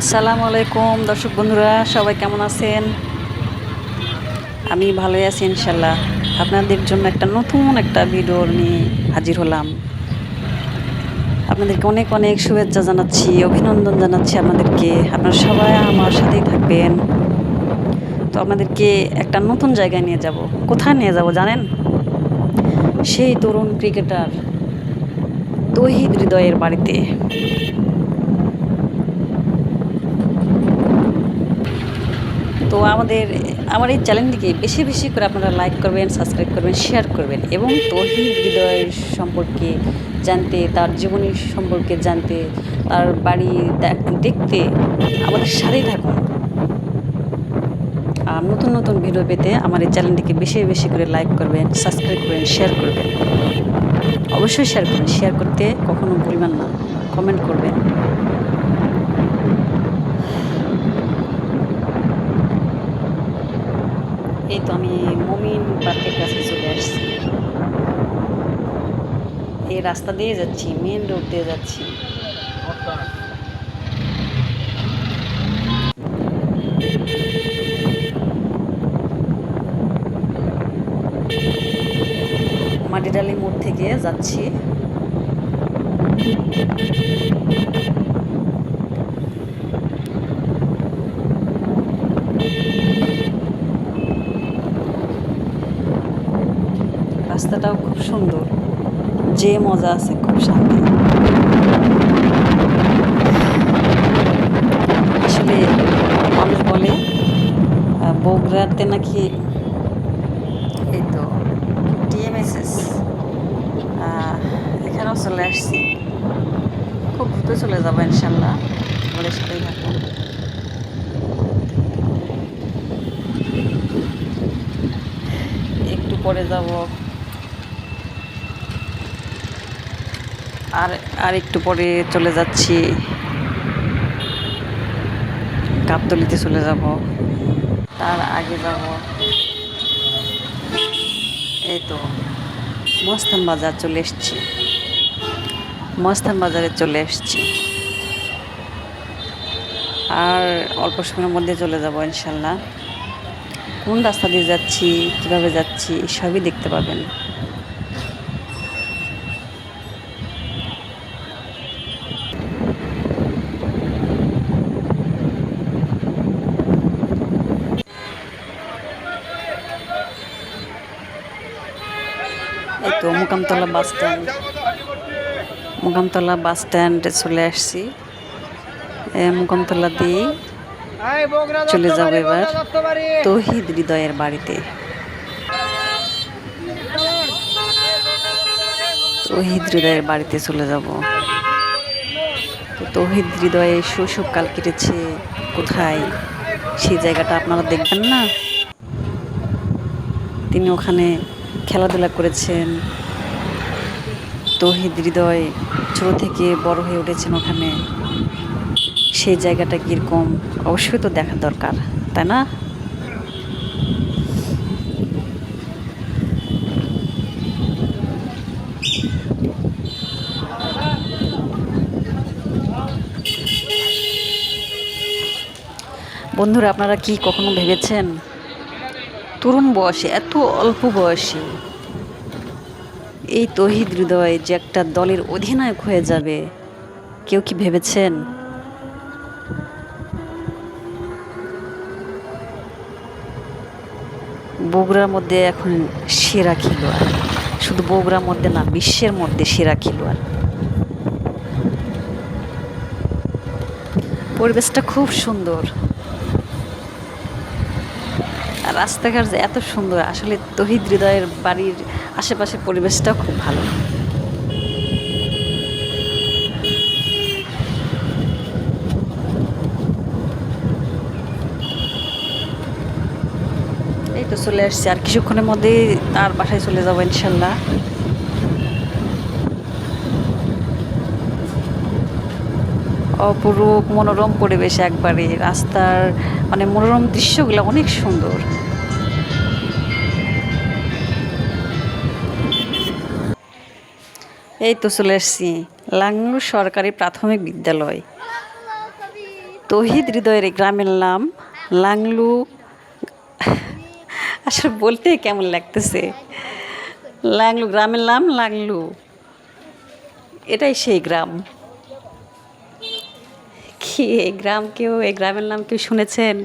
আসসালামু আলাইকুম, দর্শক বন্ধুরা, সবাই কেমন আছেন? আমি ভালোই আছি ইনশাল্লাহ আপনাদের জন্য একটা নতুন একটা ভিডিও নিয়ে হাজির হলাম। আপনাদেরকে অনেক অনেক শুভেচ্ছা জানাচ্ছি, অভিনন্দন জানাচ্ছি আপনাদেরকে। আপনারা সবাই আমার সাথেই থাকবেন। তো আপনাদেরকে একটা নতুন জায়গায় নিয়ে যাব। কোথায় নিয়ে যাব জানেন? সেই তরুণ ক্রিকেটার তহিদ হৃদয়ের বাড়িতে। তো আমাদের, আমার এই চ্যানেলটিকে বেশি বেশি করে আপনারা লাইক করবেন সাবস্ক্রাইব করবেন শেয়ার করবেন এবং তহিদ হৃদয়ের সম্পর্কে জানতে, তার জীবনী সম্পর্কে জানতে, তার বাড়ি দেখতে আমাদের সাথেই থাকুন। আর নতুন নতুন ভিডিও পেতে আমার এই চ্যানেলটিকে বেশি বেশি করে লাইক করবেন সাবস্ক্রাইব করবেন শেয়ার করবেন। অবশ্যই শেয়ার করবেন শেয়ার করতে কখনো ভুলবেন না কমেন্ট করবেন। এই তো আমি মমিন পার্কের কাছে চলে আসছি। এই রাস্তা দিয়ে যাচ্ছি মেন রোড দিয়ে যাচ্ছি। মাটিডালি মোড় থেকে যাচ্ছি। রাস্তাটাও খুব সুন্দর। যে মজা আছে খুব শান্তি। আসলে মানুষ বলে বগুড়াতে নাকি এই তো টিএমএসএস এখানেও চলে আসছি। খুব দ্রুত চলে যাব ইনশাল্লাহ আমাদের সাথেই থাকুন একটু পরে যাব। আর আর একটু পরে চলে যাচ্ছি। গাবতলিতে চলে যাব। তার আগে যাব। এই তো, মস্তান বাজার চলে এসছি। মস্তান বাজারে চলে এসছি। আর অল্প সময়ের মধ্যে চলে যাব ইনশাল্লাহ। কোন রাস্তা দিয়ে যাচ্ছি, কীভাবে যাচ্ছি, সবই দেখতে পাবেন। এই তো মুকামতলা বাস স্ট্যান্ড। মুকামতলা বাস স্ট্যান্ডে চলে আসছি। মুকামতলা দিয়ে চলে যাব এবার তহিদ হৃদয়ের বাড়িতে। তহিদ হৃদয়ের বাড়িতে চলে যাব। তহিদ হৃদয়ে শৈশবকাল কেটেছে। কোথায়? সেই জায়গাটা আপনারা দেখবেন না। তিনি ওখানে খেলাধুলা করেছেন। তহিদ হৃদয় ছোট থেকে বড় হয়ে উঠেছেন ওখানে। সেই জায়গাটা কীরকম? অবশ্যই তো দেখা দরকার, তাই না? বন্ধুরা, আপনারা কি কখনো ভেবেছেন তরুণ বয়সে, এত অল্প বয়সে। এই তহিদ হৃদয় যে একটা দলের অধিনায়ক হয়ে যাবে, কেউ কি ভেবেছেন? বগুড়ার মধ্যে এখন সেরা খেলোয়াড়। শুধু বগুড়ার মধ্যে না, বিশ্বের মধ্যে সেরা খেলোয়াড়। পরিবেশটা খুব সুন্দর। রাস্তাঘাট যে এত সুন্দর, আসলে তহিদ হৃদয়ের বাড়ির আশেপাশের পরিবেশটাও খুব ভালো। এই তো চলে আসছি, আর কিছুক্ষণের মধ্যেই তার বাসায় চলে যাব ইনশাল্লাহ। অপরূপ মনোরম পরিবেশ একবারে, রাস্তার মানে মনোরম দৃশ্যগুলো অনেক সুন্দর। এই তো চলে এসছি লাঙ্গুর সরকারি প্রাথমিক বিদ্যালয়। তহিদ হৃদয়ের গ্রামের নাম লাংলু আসলে বলতে কেমন লাগতেছে? লাংলু গ্রামের নাম লাংলু এটাই সেই গ্রাম। কি এই গ্রাম কেউ, এই গ্রামের নাম কেউ শুনেছেন?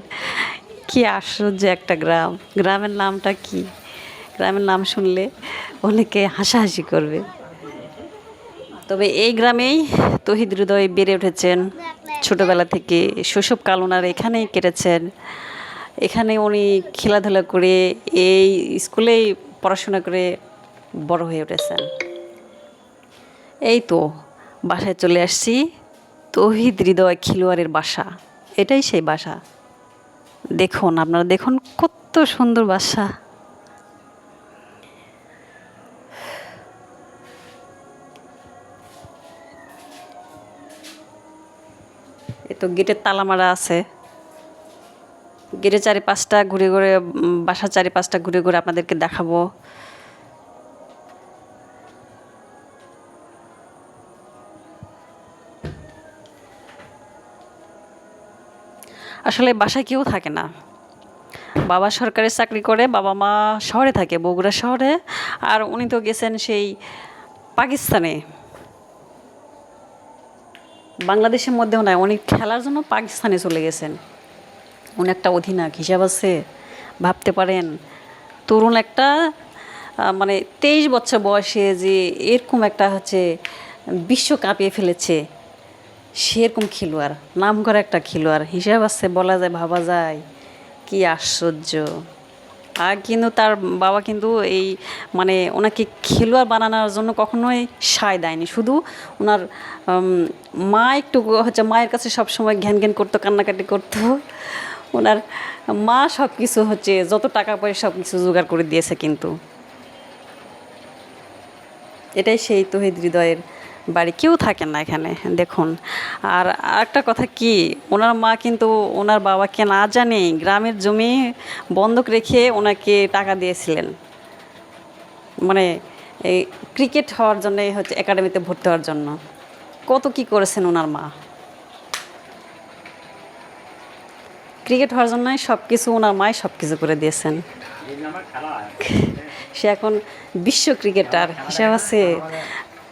কি আশ্চর্য একটা গ্রাম। গ্রামের নামটা কি? গ্রামের নাম শুনলে অনেকে হাসাহাসি করবে। তবে এই গ্রামেই তহিদ হৃদয় বেড়ে উঠেছেন ছোটবেলা থেকে। শৈশবকাল ওনার এখানেই কেটেছেন। এখানে উনি খেলাধুলা করে এই স্কুলেই পড়াশোনা করে বড় হয়ে উঠেছেন। এই তো, বাসায় চলে আসছি। তহিদ হৃদয় খিলোয়ারের বাসা, এটাই সেই বাসা। দেখুন, আপনারা দেখুন কত সুন্দর বাসা। এ তো গেটের তালা মারা আছে। গেটের চারি পাঁচটা ঘুরে ঘুরে বাসার চারি পাঁচটা ঘুরে ঘুরে আপনাদেরকে দেখাবো। আসলে বাসায় কেউ থাকে না। বাবা সরকারি চাকরি করে, বাবা মা শহরে থাকে, বগুড়া শহরে। আর উনি তো গেছেন সেই পাকিস্তানে। বাংলাদেশের মধ্যেও নয় উনি খেলার জন্য পাকিস্তানে চলে গেছেন। উনি একটা অধিনায়ক হিসাব আছে, ভাবতে পারেন। তরুণ একটা মানে তেইশ বছর বয়সে যে এরকম একটা হচ্ছে বিশ্ব কাঁপিয়ে ফেলেছে, সেরকম খেলোয়াড় নাম করা একটা খেলোয়াড়, হিসাব আছে, বলা যায়, ভাবা যায়। কি আশ্চর্য। কিন্তু তার বাবা কিন্তু এই মানে ওনাকে খেলোয়াড় বানানোর জন্য কখনোই সায় দেয়নি। শুধু ওনার মা একটু হচ্ছে মায়ের কাছে সবসময় ঘ্যান ঘ্যান করতো, কান্নাকাটি করতো। ওনার মা সব কিছু হচ্ছে যত টাকা পয়সা সব কিছু জোগাড় করে দিয়েছে কিন্তু। এটাই সেই তহিদ হৃদয়ের বাড়ি কেউ থাকেন না এখানে, দেখুন। আর একটা কথা কি, ওনার মা কিন্তু ওনার বাবাকে না জানে গ্রামের জমি বন্ধক রেখে ওনাকে টাকা দিয়েছিলেন। মানে এই ক্রিকেট হওয়ার জন্য হচ্ছে একাডেমিতে ভর্তি হওয়ার জন্য। কত কি করেছেন ওনার মা? ক্রিকেট হওয়ার জন্যই সব কিছু ওনার মাই সব কিছু করে দিয়েছেন। সে এখন বিশ্ব ক্রিকেটার, হিসাব আছে?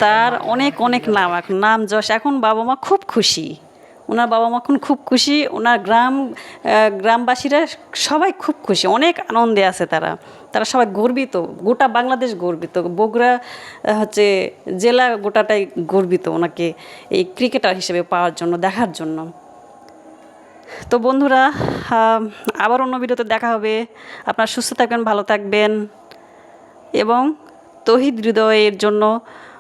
তার অনেক অনেক নাম এখন। নাম যশ, এখন বাবা মা খুব খুশি। ওনার বাবা মা এখন খুব খুশি ওনার গ্রাম গ্রামবাসীরা সবাই খুব খুশি। অনেক আনন্দে আছে তারা। তারা সবাই গর্বিত। গোটা বাংলাদেশ গর্বিত। বগুড়া হচ্ছে জেলা গোটাটাই গর্বিত ওনাকে এই ক্রিকেটার হিসেবে পাওয়ার জন্য, দেখার জন্য। তো বন্ধুরা আবার অন্য ভিডিওতে দেখা হবে। আপনারা সুস্থ থাকবেন, ভালো থাকবেন। এবং তহিদ হৃদয়ের জন্য